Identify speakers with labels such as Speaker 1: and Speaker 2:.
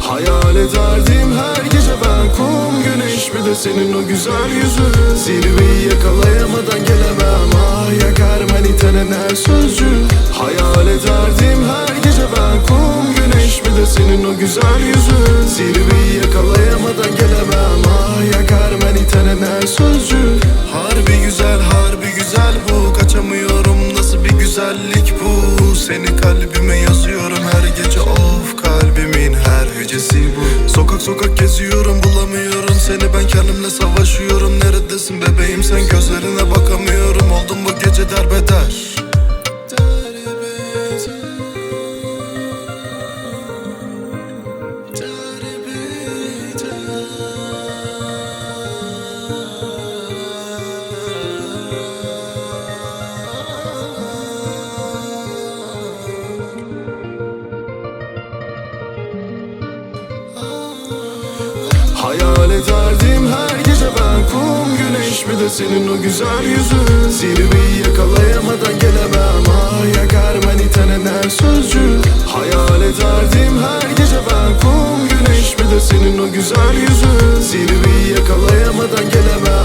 Speaker 1: Hayal ederdim her gece ben kum güneş bir de senin o güzel yüzün. Zirveyi yakalayamadan gelemem ah yakar manitenin her sözcü Hayal ederdim her gece ben kum güneş bir de senin o güzel yüzün. Zirveyi yakalayamadan gelemem. Ah yakar manitenin her sözcü. Harbi güzel harbi güzel bu. Kaçamıyorum nasıl bir güzellik bu? Seni kalbime yazıyorum her gece. Of kalbimin her hecesi bu. Sokak sokak geziyorum bulamıyorum seni. Ben kendimle savaşıyorum. Neredesin bebeğim? Sen gözlerine bakamıyorum. Oldum bu gece derbeder Hayal ederdim her gece ben kum güneş bir de senin o güzel yüzün. Zirveyi yakalayamadan gelemem ah yakar manitenin her sözcü. Hayal ederdim her gece ben kum güneş bir de senin o güzel yüzün. Zirveyi yakalayamadan gelemem